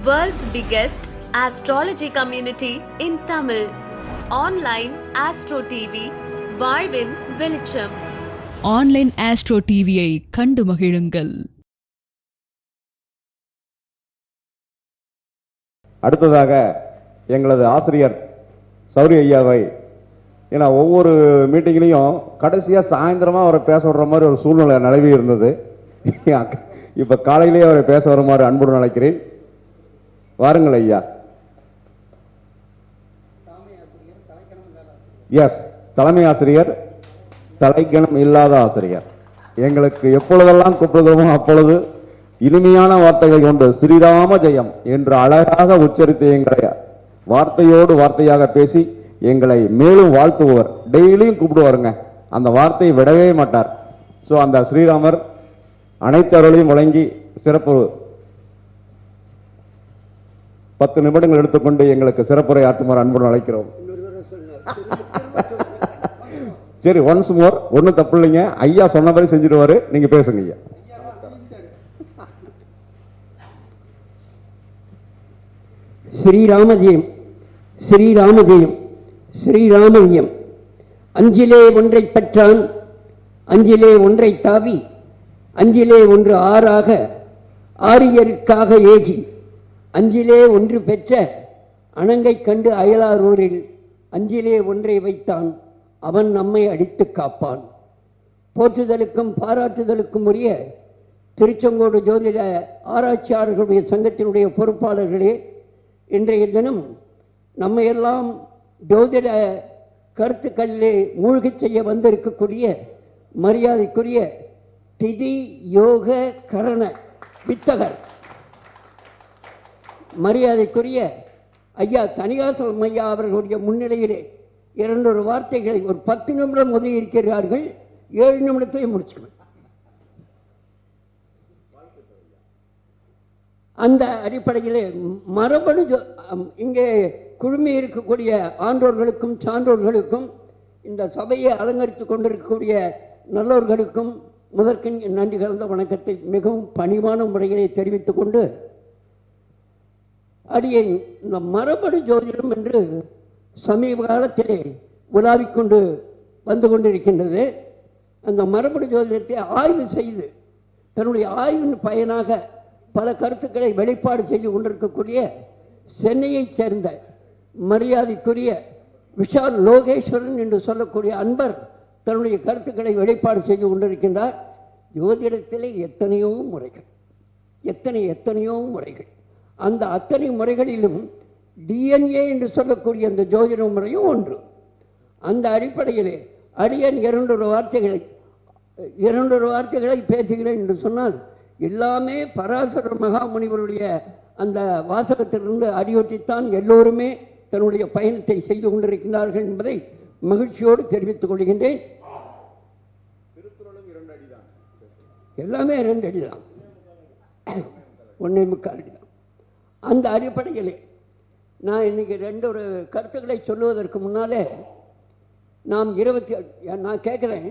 World's biggest astrology community in Tamil. Online Astro TV, வாழ்வின் வெளிச்சம் online astro டிவியை கண்டு மகிழுங்கள். அடுத்ததாக எங்களது ஆசிரியர் சௌரி ஐயாவை ஏன்னா ஒவ்வொரு மீட்டிங்லேயும் கடைசியாக சாயந்தரமாக அவரை பேச விடுற மாதிரி ஒரு சூழ்நிலை நிலவி இருந்தது. இப்போ காலையிலேயே அவரை பேச வருமாறு அன்புடன் அழைக்கிறேன். வாருங்கள் ஐயா. எஸ் தலைமை ஆசிரியர் தலைக்கணம் இல்லாத ஆசிரியர். எங்களுக்கு எப்பொழுதெல்லாம் கூப்பிடுகிறோமோ அப்பொழுது இனிமையான வார்த்தைகளை கொண்டு ஸ்ரீராம ஜெயம் என்று அழகாக உச்சரித்து எங்களை வார்த்தையோடு வார்த்தையாக பேசி எங்களை மேலும் வாழ்த்துபவர். டெய்லியும் கூப்பிடுவாருங்க. அந்த வார்த்தையை விடவே மாட்டார். ஸோ அந்த ஸ்ரீராமர் அனைத்து அருளையும் வழங்கி சிறப்பு பத்து நிமிடங்கள் எடுத்துக்கொண்டு எங்களுக்கு சிறப்புரை ஆற்றுமாறு அன்புடன் அழைக்கிறோம். சரி ஒன்ஸ் மோர் ஒன்றும் தப்பு இல்லைங்க. ஐயா சொன்ன மாதிரி செஞ்சிடுவாரு. நீங்க பேசுங்க ஐயா. ஸ்ரீராமஜெயம் ஸ்ரீராமஜெயம் ஸ்ரீராமஜெயம் அஞ்சிலே ஒன்றை பெற்றான் அஞ்சிலே ஒன்றை தாவி அஞ்சிலே ஒன்று ஆறாக ஆரியருக்காக ஏகி. அஞ்சிலே ஒன்று பெற்ற அணங்கை கண்டு அயலாரூரில் அஞ்சிலே ஒன்றை வைத்தான். அவன் நம்மை அடித்து காப்பான். போற்றுதலுக்கும் பாராட்டுதலுக்கும் உரிய திருச்செங்கோடு ஜோதிட ஆராய்ச்சியாளர்களுடைய சங்கத்தினுடைய பொறுப்பாளர்களே இன்றைய தினம் நம்மையெல்லாம் ஜோதிட கருத்துக்களிலே மூழ்கச் செய்ய வந்திருக்கக்கூடிய மரியாதைக்குரிய திதி யோக கரண வித்தகர். மரியாதைக்குரிய ஐயா தனிகாசலம் ஐயா அவர்களுடைய முன்னிலையிலே இரண்டொரு வார்த்தைகளை ஒரு பத்து நிமிடம் ஒதுங்கி இருக்கிறார்கள். ஏழு நிமிடத்திலே முடிச்சுக்கணும். அந்த அடிப்படையிலே மரபணு இங்கே குழுமி இருக்கக்கூடிய ஆன்றோர்களுக்கும் சான்றோர்களுக்கும் இந்த சபையை அலங்கரித்து கொண்டிருக்கக்கூடிய நல்லோர்களுக்கும் முதற்கண் நன்றி கலந்த வணக்கத்தை மிகவும் பணிவான முறையிலே தெரிவித்துக் கொண்டு அடியை இந்த மரபணு ஜோதிடம் என்று சமீப காலத்திலே உலாவிக் கொண்டு வந்து கொண்டிருக்கின்றது. அந்த மரபணு ஜோதிடத்தை ஆய்வு செய்து தன்னுடைய ஆய்வின் பயனாக பல கருத்துக்களை வெளிப்பாடு செய்து கொண்டிருக்கக்கூடிய சென்னையைச் சேர்ந்த மரியாதைக்குரிய விஷால் லோகேஸ்வரன் என்று சொல்லக்கூடிய அன்பர் தன்னுடைய கருத்துக்களை வெளிப்பாடு செய்து கொண்டிருக்கின்றார். ஜோதிடத்திலே எத்தனையோ முறைகள் எத்தனை எத்தனையோ முறைகள். அந்த அத்தனை முறைகளிலும் டிஎன்ஏ என்று சொல்லக்கூடிய அந்த ஜோதிட முறையும் ஒன்று. அந்த அடிப்படையிலே அடியன் இரண்டொரு வார்த்தைகளை இரண்டொரு வார்த்தைகளை பேசுகிறேன் என்று சொன்னால் எல்லாமே பராசர மகாமுனிவருடைய அந்த வாசகத்திலிருந்து அடியொற்றித்தான் எல்லோருமே தன்னுடைய பயணத்தை செய்து கொண்டிருக்கிறார்கள் என்பதை மகிழ்ச்சியோடு தெரிவித்துக் கொள்கின்றேன். எல்லாமே ரெண்டு அடிதான். ஒன்றே முக்கால் அடிதான் அந்த அடிப்படையில் நான் இன்றைக்கி ரெண்டு ஒரு கருத்துக்களை சொல்லுவதற்கு முன்னாலே நாம் இருபத்தி ஏழு நான் கேட்குறேன்.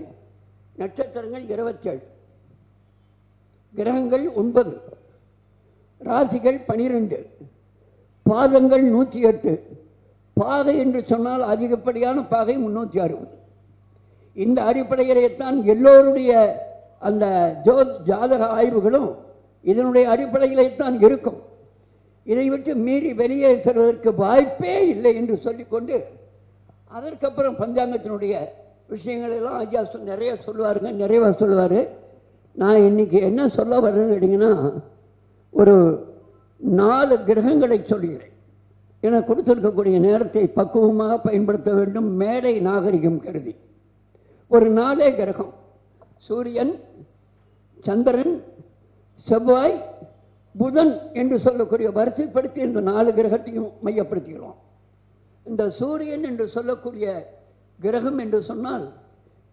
நட்சத்திரங்கள் இருபத்தி ஏழு கிரகங்கள் ஒன்பது. ராசிகள் பனிரெண்டு. பாதங்கள் நூற்றி எட்டு பாதை என்று சொன்னால் அதிகப்படியான பாதை முன்னூற்றி அறுபது. இந்த அடிப்படையிலேத்தான் எல்லோருடைய அந்த ஜோ ஜாதக ஆய்வுகளும் இதனுடைய அடிப்படையிலே தான் இருக்கும். இதை விட்டு மீறி வெளியே செல்வதற்கு வாய்ப்பே இல்லை என்று சொல்லிக்கொண்டு அதற்கப்புறம் பஞ்சாங்கத்தினுடைய விஷயங்களெல்லாம் ஐயா சொல் நிறைய சொல்லுவாருங்க நிறைவாக சொல்லுவார். நான் இன்னைக்கு என்ன சொல்ல வரேன்னு கேட்டிங்கன்னா ஒரு நாலு கிரகங்களை சொல்கிறேன். எனக்கு கொடுத்துருக்கக்கூடிய நேரத்தை பக்குவமாக பயன்படுத்த வேண்டும் மேடை நாகரிகம் கருதி. ஒரு நாலே கிரகம். சூரியன் சந்திரன் செவ்வாய் புதன் என்று சொல்லக்கூடிய வரிசைப்படுத்தி இந்த நாலு கிரகத்தையும் மையப்படுத்திக்கிறோம். இந்த சூரியன் என்று சொல்லக்கூடிய கிரகம் என்று சொன்னால்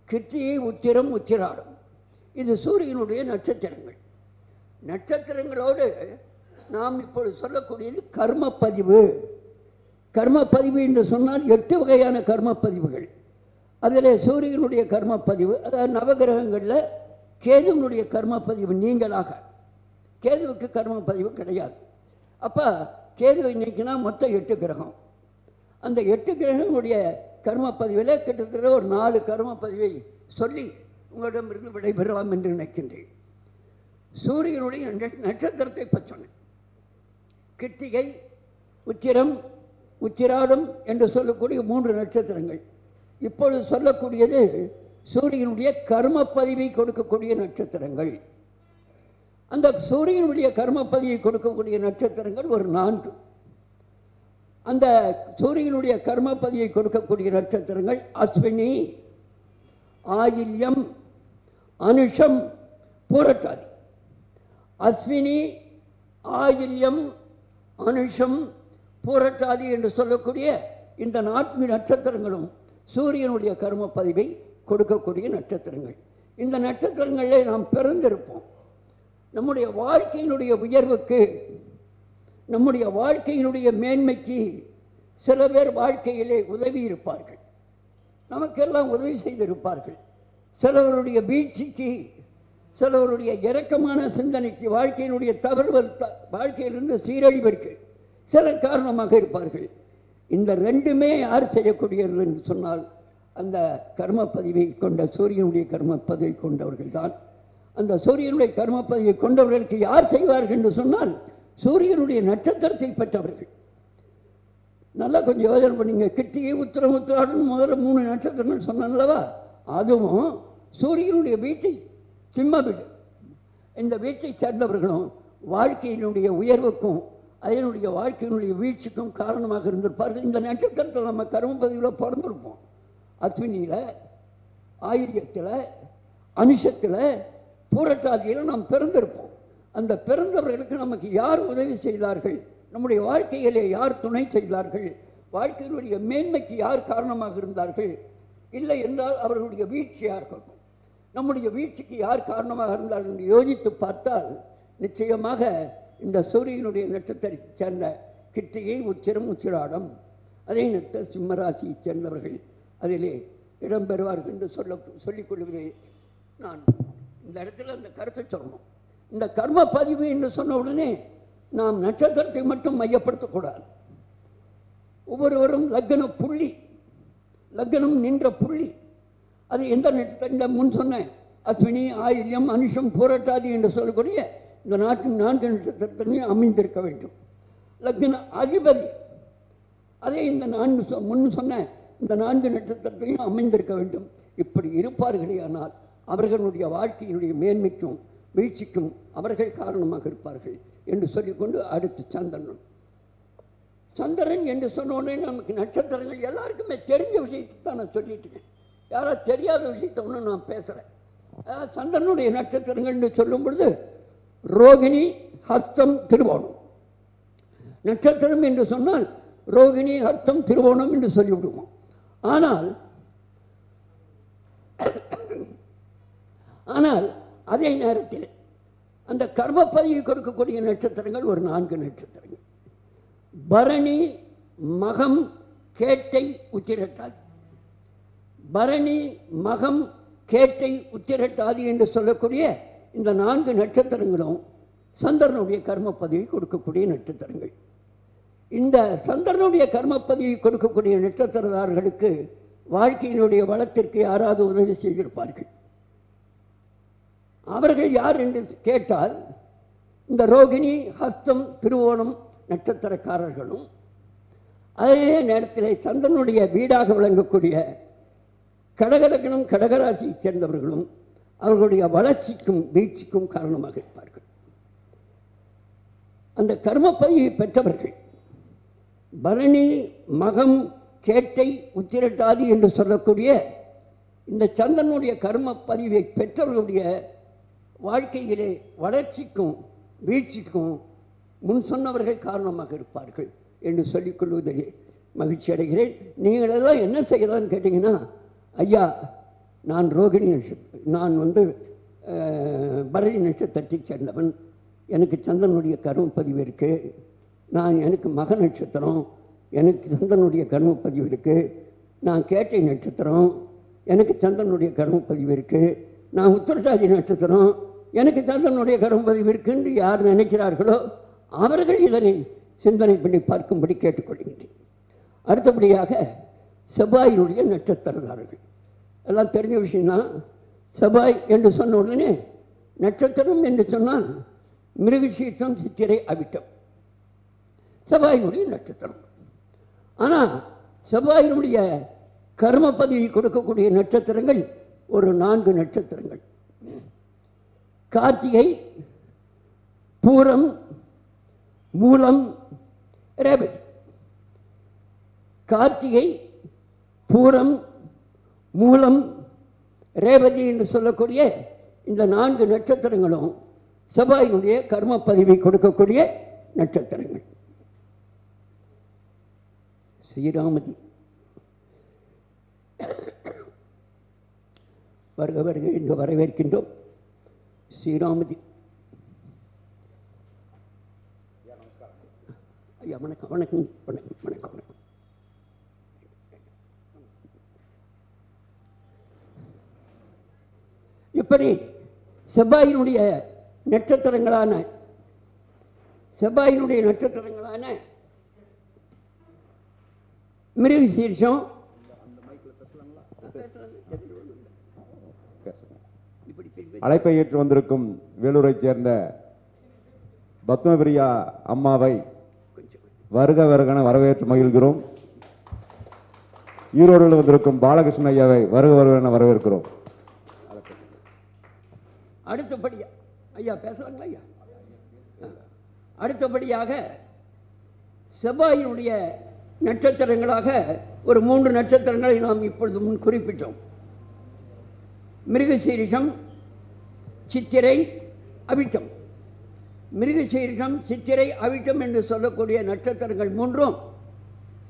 கிருத்தியை உத்திரம் உத்திராடம். இது சூரியனுடைய நட்சத்திரங்கள். நட்சத்திரங்களோடு நாம் இப்பொழுது சொல்லக்கூடியது கர்மப்பதிவு. பதிவு கர்ம பதிவு என்று சொன்னால் எட்டு வகையான கர்மப்பதிவுகள். அதில் சூரியனுடைய கர்மப்பதிவு அதாவது நவகிரகங்களில் கேதுவனுடைய கர்மப்பதிவு நீங்களாக. கேதுவுக்கு கர்ம பதிவு கிடையாது. அப்போ கேதுவை இன்னைக்குன்னா மொத்தம் எட்டு கிரகம். அந்த எட்டு கிரகங்களுடைய கர்ம பதிவில் கிட்டத்தட்ட ஒரு நாலு கர்ம பதிவை சொல்லி உங்களிடமிருந்து விடைபெறலாம் என்று நினைக்கின்றேன். சூரியனுடைய நட்சத்திரத்தை பற்றி சொன்னேன். கிருத்திகை உச்சிரம் உச்சிராடம் என்று சொல்லக்கூடிய மூன்று நட்சத்திரங்கள். இப்பொழுது சொல்லக்கூடியது சூரியனுடைய கர்ம பதிவை கொடுக்கக்கூடிய நட்சத்திரங்கள். அந்த சூரியனுடைய கர்மப்பதியை கொடுக்கக்கூடிய நட்சத்திரங்கள் ஒரு நான்கு. அந்த சூரியனுடைய கர்மப்பதியை கொடுக்கக்கூடிய நட்சத்திரங்கள் அஸ்வினி ஆயில்யம் அனுஷம் பூரட்டாதி. அஸ்வினி ஆயில்யம் அனுஷம் பூரட்டாதி என்று சொல்லக்கூடிய இந்த நான்கு நட்சத்திரங்களும் சூரியனுடைய கர்ம பதிவை கொடுக்கக்கூடிய நட்சத்திரங்கள். இந்த நட்சத்திரங்களே நாம் பிறந்திருப்போம். நம்முடைய வாழ்க்கையினுடைய உயர்வுக்கு நம்முடைய வாழ்க்கையினுடைய மேன்மைக்கு சில பேர் வாழ்க்கையிலே உதவி இருப்பார்கள். நமக்கெல்லாம் உதவி செய்திருப்பார்கள். சிலவருடைய வீழ்ச்சிக்கு சிலவருடைய இரக்கமான சிந்தனைக்கு வாழ்க்கையினுடைய தவறுதல் த- வாழ்க்கையிலிருந்து சீரழிவிற்கு சிலர் காரணமாக இருப்பார்கள். இந்த ரெண்டுமே யார் செய்யக்கூடியது என்று சொன்னால் அந்த கர்ம கொண்ட சூரியனுடைய கர்மப்பதிவை பதிவை கொண்டவர்கள் தான் அந்த சூரியனுடைய கர்மப்பதியை கொண்டவர்களுக்கு யார் செய்வார்கள் என்று சொன்னால் சூரியனுடைய நட்சத்திரத்தை பெற்றவர்கள். நல்லா கொஞ்சம் யோஜனை பண்ணீங்க கிட்டியை உத்திரம் உத்திராடன் முதல்ல மூணு நட்சத்திரங்கள் சொன்னல்லவா அதுவும் சூரியனுடைய வீட்டை சிம்ம வீடு. இந்த வீட்டை சேர்ந்தவர்களும் வாழ்க்கையினுடைய உயர்வுக்கும் அதனுடைய வாழ்க்கையினுடைய வீழ்ச்சிக்கும் காரணமாக இருந்திருப்பார்கள். இந்த நட்சத்திரத்தில் நம்ம கருமபதியில் பிறந்திருப்போம். அஸ்வினியில் ஆயிரியத்தில் அனுஷத்தில் பூரட்டாதியில் நாம் பிறந்திருப்போம். அந்த பிறந்தவர்களுக்கு நமக்கு யார் உதவி செய்தார்கள்? நம்முடைய வாழ்க்கையிலே யார் துணை செய்தார்கள்? வாழ்க்கையினுடைய மேன்மைக்கு யார் காரணமாக இருந்தார்கள்? இல்லை என்றால் அவர்களுடைய வீழ்ச்சியாக இருக்கும் நம்முடைய வீழ்ச்சிக்கு யார் காரணமாக இருந்தார்கள் என்று யோசித்து பார்த்தால் நிச்சயமாக இந்த சூரியனுடைய நட்சத்திரத்தை சேர்ந்த கிட்டியை உச்சிரம் உச்சிராடம் அதே நட்ச சிம்மராசியை சேர்ந்தவர்கள் அதிலே இடம்பெறுவார்கள் என்று சொல்ல சொல்லிக் கொள்கிறேன் நான். இந்த இடத்துல அந்த கருத்தை சொல்லணும். இந்த கர்ம பதிவு என்று சொன்ன உடனே நாம் நட்சத்திரத்தை மட்டும் மையப்படுத்தக்கூடாது ஒவ்வொருவரும் லக்ன புள்ளி லக்னம் நின்ற புள்ளி. அது எந்த நட்சத்திரம்? முன் சொன்ன அஸ்வினி ஆயில்யம் அனுஷம் போராட்டாதி என்று சொல்லக்கூடிய இந்த நாட்டின் நான்கு நட்சத்திரத்திலையும் அமைந்திருக்க வேண்டும். லக்ன அதிபதி. அதே இந்த நான்கு சொ- முன் சொன்ன இந்த நான்கு நட்சத்திரத்திலையும் அமைந்திருக்க வேண்டும். இப்படி இருப்பார்களே ஆனால் அவர்களுடைய வாழ்க்கையினுடைய மேன்மைக்கும் வீழ்ச்சிக்கும் அவர்கள் காரணமாக இருப்பார்கள் என்று சொல்லிக்கொண்டு அடுத்து சந்திரன். சந்திரன் என்று சொன்னோடனே நமக்கு நட்சத்திரங்கள் எல்லாருக்குமே தெரிஞ்ச விஷயத்தை தான் நான் சொல்லிட்டு இருக்கேன். யாராவது தெரியாத விஷயத்தை ஒன்றும் நான் பேசுகிறேன் சந்திரனுடைய நட்சத்திரங்கள் என்று சொல்லும் பொழுது ரோகிணி ஹஸ்தம் திருவோணம். நட்சத்திரம் என்று சொன்னால் ரோகிணி ஹஸ்தம் திருவோணம் என்று சொல்லிவிடுவோம். ஆனால் ஆனால் அதே நேரத்தில் அந்த கர்ம பதவி கொடுக்கக்கூடிய நட்சத்திரங்கள் ஒரு நான்கு நட்சத்திரங்கள். பரணி மகம் கேட்டை உத்திரட்டாதி. பரணி மகம் கேட்டை உத்திரட்டாதி என்று சொல்லக்கூடிய இந்த நான்கு நட்சத்திரங்களும் சந்திரனுடைய பதவி கொடுக்கக்கூடிய நட்சத்திரங்கள். இந்த சந்திரனுடைய கர்மப்பதிவை கொடுக்கக்கூடிய நட்சத்திரதாரர்களுக்கு வாழ்க்கையினுடைய வளத்திற்கு யாராவது உதவி செய்திருப்பார்கள். அவர்கள் யார் என்று கேட்டால் இந்த ரோகிணி ஹஸ்தம் திருவோணம் நட்சத்திரக்காரர்களும் அதே நேரத்தில் சந்திரனுடைய வீடாக விளங்கக்கூடிய கடகலக்கணம் கடகராசியைச் சேர்ந்தவர்களும் அவர்களுடைய வளர்ச்சிக்கும் வீழ்ச்சிக்கும் காரணமாக இருப்பார்கள். அந்த கர்மப்பதியை பெற்றவர்கள் பரணி மகம் கேட்டை உத்திரட்டாதி என்று சொல்லக்கூடிய இந்த சந்திரனுடைய கர்ம பதிவை பெற்றவர்களுடைய வாழ்க்கையிலே வளர்ச்சிக்கும் வீழ்ச்சிக்கும் முன் சொன்னவர்கள் காரணமாக இருப்பார்கள் என்று சொல்லிக்கொள்வதிலே மகிழ்ச்சி அடைகிறேன். நீங்களெல்லாம் என்ன செய்யலாம்னு கேட்டிங்கன்னா ஐயா நான் ரோகிணி நட்சத்திரம் நான் வந்து பரணி நட்சத்திரத்தைச் சேர்ந்தவன். எனக்கு சந்திரனுடைய பதிவு இருக்குது நான் எனக்கு மக நட்சத்திரம். எனக்கு சந்திரனுடைய பதிவு இருக்குது நான் கேட்டை நட்சத்திரம். எனக்கு சந்திரனுடைய பதிவு இருக்குது நான் உத்திரட்டாதி நட்சத்திரம். எனக்கு சந்திரனுடைய கரும்பதிவு இருக்குன்னு யார் நினைக்கிறார்களோ அவர்கள் இதனை சிந்தனை பண்ணி பார்க்கும்படி கேட்டுக்கொள்கின்றேன். அடுத்தபடியாக செவ்வாயினுடைய நட்சத்திரதாரர்கள். எல்லாம் தெரிஞ்ச விஷயம்னா செவ்வாய் என்று சொன்ன உடனே நட்சத்திரம் என்று சொன்னால் மிருகசீர்ஷம் சித்திரை அவிட்டம். செவ்வாயினுடைய நட்சத்திரம். ஆனால் செவ்வாயினுடைய கர்ம பதவி கொடுக்கக்கூடிய நட்சத்திரங்கள் ஒரு நான்கு நட்சத்திரங்கள். கார்த்திகை பூரம் மூலம் ரேவதி கார்த்திகை பூரம் மூலம் ரேவதி என்று சொல்லக்கூடிய இந்த நான்கு நட்சத்திரங்களும் செவ்வாயினுடைய கர்ம பதிவை கொடுக்கக்கூடிய நட்சத்திரங்கள். ஸ்ரீராமதி வருக வருக என்று வரவேற்கின்றோம். ஸ்ரீராமதி ஐயா வணக்கம் வணக்கம் வணக்கம் வணக்கம் வணக்கம். இப்படி செவ்வாயினுடைய நட்சத்திரங்களான செவ்வாயினுடைய நட்சத்திரங்களான மிருக அழைப்பை ஏற்று வந்திருக்கும் வேலூரைச் சேர்ந்த பத்மபிரியா அம்மாவை வருக வருகன வரவேற்று மகிழ்கிறோம். ஈரோடில் வந்திருக்கும் பாலகிருஷ்ண ஐயாவை வருக வருகன வரவேற்கிறோம். அடுத்தபடியா ஐயா பேசலாங்களா ஐயா? அடுத்தபடியாக செவ்வாயினுடைய நட்சத்திரங்களாக ஒரு மூன்று நட்சத்திரங்களை நாம் இப்பொழுது முன் குறிப்பிட்டோம். மிருகசீரிஷம் சித்திரை அவிட்டம். மிருகசீரிஷம் சித்திரை அவிட்டம் என்று சொல்லக்கூடிய நட்சத்திரங்கள் மூன்றும்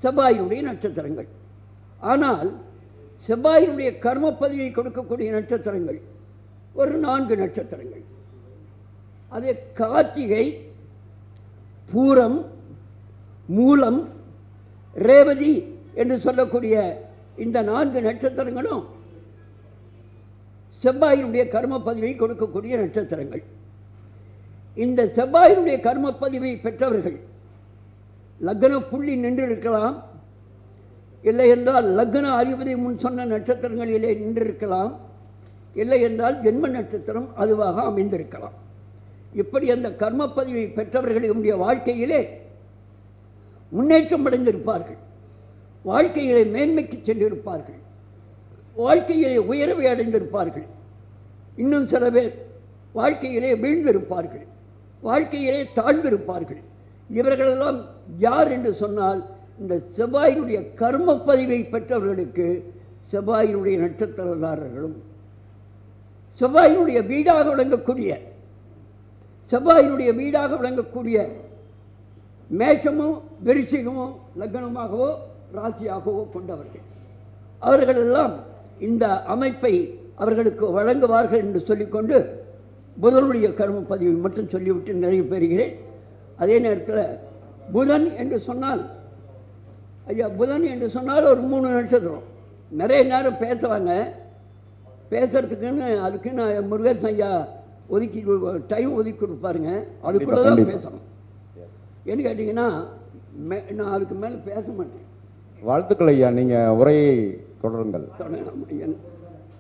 செவ்வாயினுடைய நட்சத்திரங்கள். ஆனால் செவ்வாயினுடைய கர்ம பதிவை கொடுக்கக்கூடிய நட்சத்திரங்கள் ஒரு நான்கு நட்சத்திரங்கள். அது கார்த்திகை பூரம் மூலம் ரேவதி என்று சொல்லக்கூடிய இந்த நான்கு நட்சத்திரங்களும் செவ்வாயினுடைய கர்ம பதிவை கொடுக்கக்கூடிய நட்சத்திரங்கள். இந்த செவ்வாயினுடைய கர்ம பதிவை பெற்றவர்கள் லக்ன புள்ளி நின்றிருக்கலாம். இல்லை என்றால் லக்ன அதிபதி முன் சொன்ன நட்சத்திரங்களிலே நின்றிருக்கலாம். இல்லை என்றால் ஜென்ம நட்சத்திரம் அதுவாக அமைந்திருக்கலாம். இப்படி அந்த கர்ம பதிவை பெற்றவர்களுடைய வாழ்க்கையிலே முன்னேற்றம் அடைந்திருப்பார்கள். வாழ்க்கையிலே மேன்மைக்கு சென்றிருப்பார்கள். வாழ்க்கையிலே உயர்வை அடைந்திருப்பார்கள். இன்னும் சில பேர் வாழ்க்கையிலே வீழ்ந்திருப்பார்கள். வாழ்க்கையிலே தாழ்ந்திருப்பார்கள். இவர்களெல்லாம் யார் என்று சொன்னால் இந்த செவ்வாயினுடைய கர்ம பதிவை பெற்றவர்களுக்கு செவ்வாயினுடைய நட்சத்திரதாரர்களும் செவ்வாயினுடைய வீடாக விளங்கக்கூடிய செவ்வாயினுடைய வீடாக விளங்கக்கூடிய மேஷமும் விருச்சிகமும் லக்னமாகவோ ராசியாகவோ கொண்டவர்கள். அவர்களெல்லாம் இந்த அமைப்பை அவர்களுக்கு வழங்குவார்கள் என்று சொல்லிக்கொண்டு புதனுடைய கர்ம பதிவை மட்டும் சொல்லிவிட்டு நிறைவு பெறுகிறேன். அதே நேரத்தில் புதன் என்று சொன்னால் ஐயா புதன் என்று சொன்னால் ஒரு மூணு நட்சத்திரம். நிறைய நேரம் பேசுவாங்க. பேசுறதுக்குன்னு அதுக்குன்னு முருகேசன் ஐயா ஒதுக்கி டைம் ஒதுக்கி கொடுப்பாருங்க. அதுக்குள்ளே தான். பேசணும். ஏன்னு கேட்டிங்கன்னா மே- நான் அதுக்கு மேலே பேச மாட்டேன். வாழ்த்துக்கள் ஐயா. நீங்க உரையை தொடருங்கள்.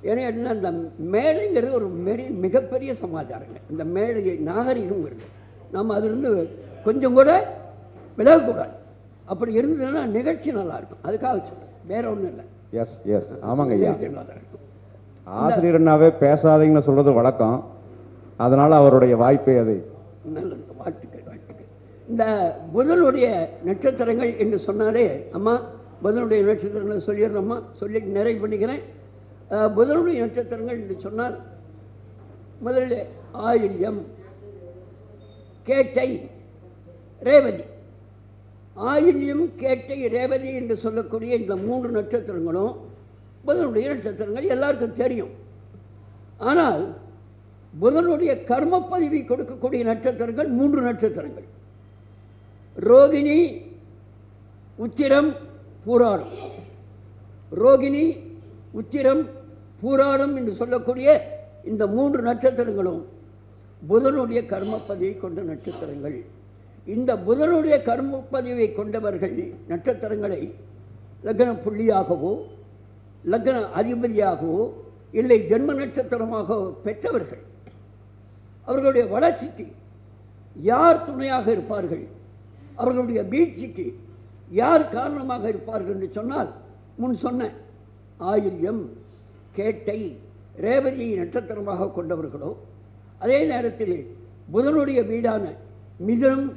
ஏன்னா என்ன இந்த மேடைங்கிறது ஒரு மெரி மிகப்பெரிய சமாச்சாரங்க இந்த மேடை நாகரிகங்கிறது நம்ம அதிலிருந்து கொஞ்சம் கூட விலகக்கூடாது. அப்படி இருந்ததுன்னா நிகழ்ச்சி நல்லா இருக்கும். அதுக்காக சொல்றேன். வேற ஒன்றும் இல்லை. எஸ் எஸ் ஆமாங்க ஐயா. ஆசிரியர்னாவே பேசாதீங்கன்னு சொல்றது வழக்கம். அதனால அவருடைய வாய்ப்பை அதை. நல்லது. வாழ்த்துக்கள் வாழ்த்துக்கள். இந்த புதனுடைய நட்சத்திரங்கள் என்று சொன்னாலே அம்மா புதனுடைய நட்சத்திரங்களை சொல்லிடுறோம்மா சொல்லி நிறைவு பண்ணிக்கிறேன். புதனுடைய நட்சத்திரங்கள் என்று சொன்னால் முதல்ல ஆயில்யம் கேட்டை ரேவதி. ஆயில்யம் கேட்டை ரேவதி என்று சொல்லக்கூடிய இந்த மூன்று நட்சத்திரங்களும் புதனுடைய நட்சத்திரங்கள் எல்லாருக்கும் தெரியும். ஆனால் புதனுடைய கர்ம பதிவை கொடுக்கக்கூடிய நட்சத்திரங்கள் மூன்று நட்சத்திரங்கள். ரோகிணி உத்திரம் பூராடம். ரோகிணி உத்திரம் பூராடம் என்று சொல்லக்கூடிய இந்த மூன்று நட்சத்திரங்களும் புதனுடைய கர்மப்பதிவை கொண்ட நட்சத்திரங்கள். இந்த புதனுடைய கர்மப்பதிவை கொண்டவர்கள் நட்சத்திரங்களை லக்ன புள்ளியாகவோ லக்ன அதிபதியாகவோ இல்லை ஜென்ம நட்சத்திரமாக பெற்றவர்கள். அவர்களுடைய வளர்ச்சிக்கு யார் துணையாக இருப்பார்கள்? அவர்களுடைய வீழ்ச்சிக்கு யார் காரணமாக இருப்பார்கள் என்று சொன்னால் முன் சொன்ன ஆயில்யம் கேட்டை ரேவதி நட்சத்திரமாக கொண்டவர்களோ அதே நேரத்தில் புதனுடைய வீடான மிதனம்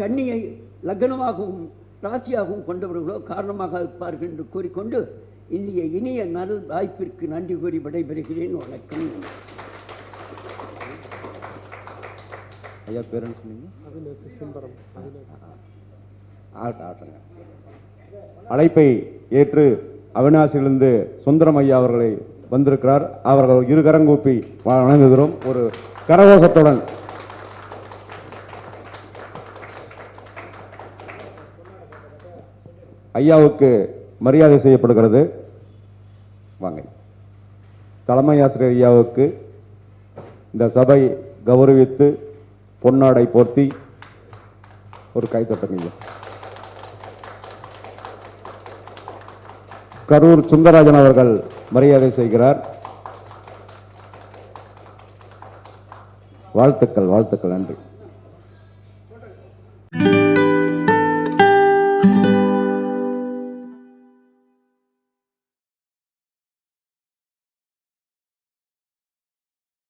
கன்னியை லக்னமாகவும் ராசியாகவும் கொண்டவர்களோ காரணமாக இருப்பார்கள் என்று கூறிக்கொண்டு இந்திய இனிய நல் வாய்ப்பிற்கு நன்றி கூறி விடைபெறுகிறேன். வணக்கம். ஐயா பேர் என்ன சொன்னீங்க. அழைப்பை ஏற்று அவினாசியிலிருந்து சுந்தரம் ஐயா அவர்களை வந்திருக்கிறார். அவர்கள் இரு கரங்கூப்பி வணங்குகிறோம். ஒரு கரகோஷத்துடன். ஐயாவுக்கு மரியாதை செய்யப்படுகிறது. வாங்க. தலைமை ஆசிரியர் ஐயாவுக்கு இந்த சபை கௌரவித்து பொன்னாடை போர்த்தி ஒரு கைத்தட்டுங்க கரூர் சுந்தரராஜன் அவர்கள் மரியாதை செய்கிறார். வாழ்த்துக்கள் வாழ்த்துக்கள் நன்றி.